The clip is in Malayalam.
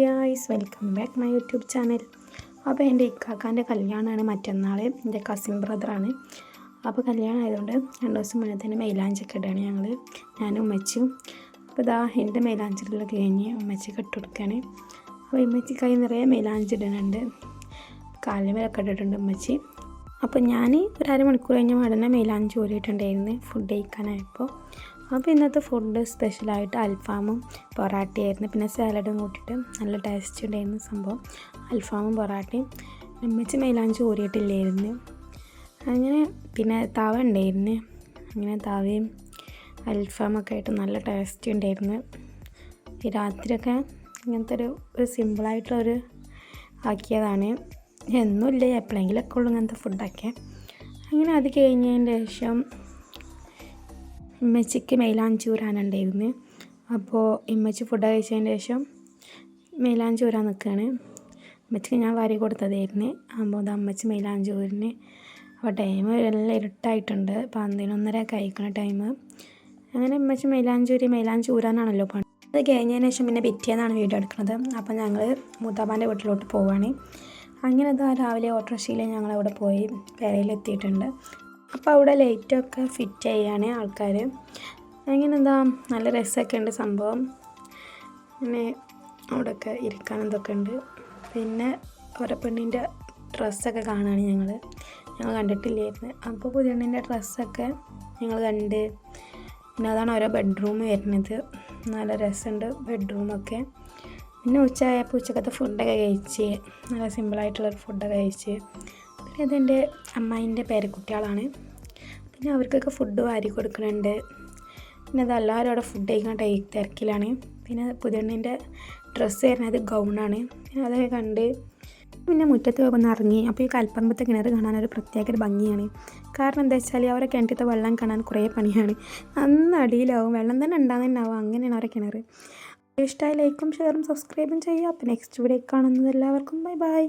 Guys welcome back my YouTube channel അപ്പോൾ എന്റെ ഇക്കാക്കാന്റെ കല്യാണമാണ് മറ്റന്നാൾ എന്റെ കസിൻ ബ്രദറാണ് അപ്പോൾ കല്യാണം ആയതുകൊണ്ട് രണ്ട് ദിവസം മുന്നേ തന്നെ മൈലാഞ്ചൊക്കെ ഇടുകയാണ് ഞങ്ങൾ ഞാനും ഉമ്മച്ചും അപ്പോൾ ഇതാ എന്റെ മൈലാഞ്ചിലുള്ള കഴിഞ്ഞ് ഉമ്മച്ചൊക്കെ ഇട്ട് കൊടുക്കുകയാണ്. അപ്പോൾ ഉമ്മച്ചി കൈ നിറയെ മൈലാഞ്ചി ഇടുന്നുണ്ട്. കാലുമേലൊക്കെ ഇട്ടിട്ടുണ്ട് ഉമ്മച്ചി. അപ്പോൾ ഞാൻ ഒരു അരമണിക്കൂർ കഴിഞ്ഞ് ഉടനെ മൈലാഞ്ചി ഊരിയിട്ടുണ്ടായിരുന്നു. ഫുഡ് കഴിക്കാനായപ്പോൾ. അപ്പോൾ ഇന്നത്തെ ഫുഡ് സ്പെഷ്യലായിട്ട് അൽഫാമും പൊറാട്ടയായിരുന്നു. പിന്നെ സാലഡും കൂട്ടിയിട്ട് നല്ല ടേസ്റ്റ് ഉണ്ടായിരുന്നു സംഭവം അൽഫാമും പൊറാട്ടയും. നമ്മച്ച് മൈലാഞ്ചി ഊരിയിട്ടില്ലായിരുന്നു. അങ്ങനെ പിന്നെ തവ ഉണ്ടായിരുന്നു. അങ്ങനെ തവയും അൽഫാമൊക്കെ ആയിട്ട് നല്ല ടേസ്റ്റ് ഉണ്ടായിരുന്നു. ഈ രാത്രിയൊക്കെ ഇങ്ങനത്തെ ഒരു ഒരു സിമ്പിളായിട്ടുള്ളൊരു ആക്കിയതാണ്. എന്നുമില്ല എപ്പോഴെങ്കിലൊക്കെ ഉള്ളൂ ഇങ്ങനത്തെ ഫുഡൊക്കെ അങ്ങനെ അത് കഴിഞ്ഞതിന് ശേഷം ഇമ്മച്ചിക്ക് മൈലാഞ്ചി ഊരാനുണ്ടായിരുന്നു അപ്പോൾ ഇമ്മച്ചി ഫുഡ് കഴിച്ചതിന് ശേഷം മൈലാഞ്ചി ഊരാൻ നിൽക്കുകയാണ്. അമ്മച്ചിക്ക് ഞാൻ വാരി കൊടുത്തതായിരുന്നു. അപ്പോൾ അത് അമ്മച്ചി മൈലാഞ്ചി ഊരിന് അപ്പോൾ ടൈം എല്ലാം ഇരുട്ടായിട്ടുണ്ട്. പന്തിനൊന്നര കഴിക്കണ ടൈം അങ്ങനെ അമ്മച്ചി മൈലാഞ്ചി ഊരി മൈലാഞ്ചി ഊരാനാണല്ലോ പണി. അത് കഴിഞ്ഞതിന് ശേഷം പിന്നെ പിറ്റേന്നാണ് വീഡിയോ എടുക്കുന്നത്. അപ്പോൾ ഞങ്ങൾ മൂത്താപ്പാന്റെ വീട്ടിലോട്ട് പോവുകയാണ് അങ്ങനെ അത് രാവിലെ ഓട്ടോറിക്ഷയിൽ ഞങ്ങളവിടെ പോയി പെരയിലെത്തിയിട്ടുണ്ട്. അപ്പോൾ അവിടെ ലൈറ്റൊക്കെ ഫിറ്റ് ചെയ്യാണ് ആൾക്കാർ. അങ്ങനെ എന്താ നല്ല രസമൊക്കെ ഉണ്ട് സംഭവം. അങ്ങനെ അവിടെയൊക്കെ ഇരിക്കാൻ ഇതൊക്കെ ഉണ്ട്. പിന്നെ ഓരോ പെണ്ണിന്റെ ഡ്രസ്സൊക്കെ കാണാണ് ഞങ്ങൾ ഞങ്ങൾ കണ്ടിട്ടില്ലായിരുന്നു. അപ്പോൾ പുതിയണ്ണിന്റെ ഡ്രസ്സൊക്കെ ഞങ്ങൾ കണ്ട്. പിന്നെ അതാണ് ഓരോ ബെഡ്റൂം വരുന്നത്. നല്ല രസമുണ്ട് ബെഡ്റൂമൊക്കെ. പിന്നെ ഉച്ചയായപ്പോൾ ഉച്ചക്കത്തെ ഫുഡൊക്കെ കഴിച്ച്. നല്ല സിമ്പിളായിട്ടുള്ളൊരു ഫുഡൊക്കെ കഴിച്ച്. ഇതെന്റെ അമ്മായിന്റെ പേരക്കുട്ടികളാണ് പിന്നെ അവർക്കൊക്കെ ഫുഡ് വാരി കൊടുക്കുന്നുണ്ട് പിന്നെ അത് എല്ലാവരും അവിടെ ഫുഡ് കഴിക്കാൻ ടൈ തിരക്കിലാണ്. പിന്നെ പുതിയണ്ണിന്റെ ഡ്രസ്സ് വരുന്നത് ഗൗണാണ് അതൊക്കെ കണ്ട് പിന്നെ മുറ്റത്ത് ഒന്ന് ഇറങ്ങി. അപ്പോൾ ഈ കൽപ്പമ്പത്തെ കിണർ കാണാൻ ഒരു പ്രത്യേക ഒരു ഭംഗിയാണ്. കാരണം എന്താ വെച്ചാൽ അവരെ കിണറ്റത്തെ വെള്ളം കാണാൻ കുറേ പണിയാണ്. അന്ന് അടിയിലാവും. വെള്ളം തന്നെ ഉണ്ടാകുന്നുണ്ടാവും അങ്ങനെയാണ് അവരെ കിണർ. ഇഷ്ടമായി ലൈക്കും ഷെയറും സബ്സ്ക്രൈബും ചെയ്യുക. അപ്പോൾ നെക്സ്റ്റ് വീഡിയോ കാണുന്നത് എല്ലാവർക്കും ബൈ ബൈ